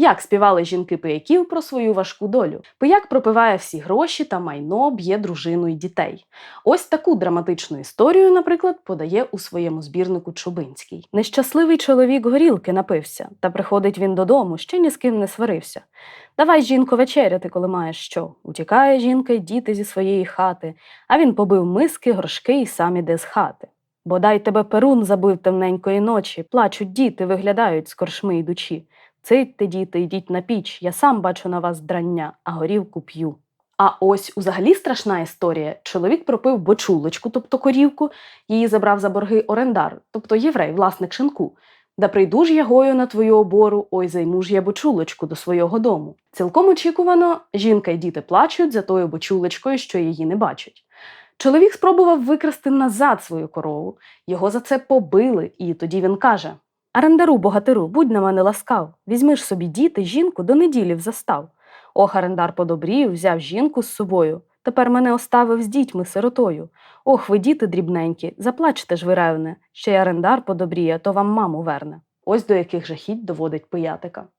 Як співали жінки пияків про свою важку долю? Пияк пропиває всі гроші та майно, б'є дружину і дітей. Ось таку драматичну історію, наприклад, подає у своєму збірнику Чубинський. Нещасливий чоловік горілки напився, та приходить він додому, ще ні з ким не сварився. Давай, жінко, вечеряти, коли маєш що. Утікає жінка й діти зі своєї хати, а він побив миски, горшки і сам іде з хати. Бодай тебе перун забив темненької ночі, плачуть діти, виглядають з коршми йдучі. Цитьте, діти, йдіть на піч, я сам бачу на вас драння, а горівку п'ю. А ось узагалі страшна історія. Чоловік пропив бочулочку, тобто корівку, її забрав за борги орендар, тобто єврей, власник шинку. Да прийду ж я гою на твою обору, ой займу ж я бочулочку до свого дому. Цілком очікувано, жінка й діти плачуть за тою бочулочкою, що її не бачать. Чоловік спробував викрасти назад свою корову, його за це побили, і тоді він каже: Арендару, богатиру, будь на мене ласкав, візьми ж собі діти, жінку до неділі в застав. Ох, арендар подобрів, взяв жінку з собою. Тепер мене оставив з дітьми сиротою. Ох, ви діти дрібненькі, заплачте ж ви ревне, ще й арендар подобріє, то вам маму верне. Ось до яких жахіть доводить пиятика.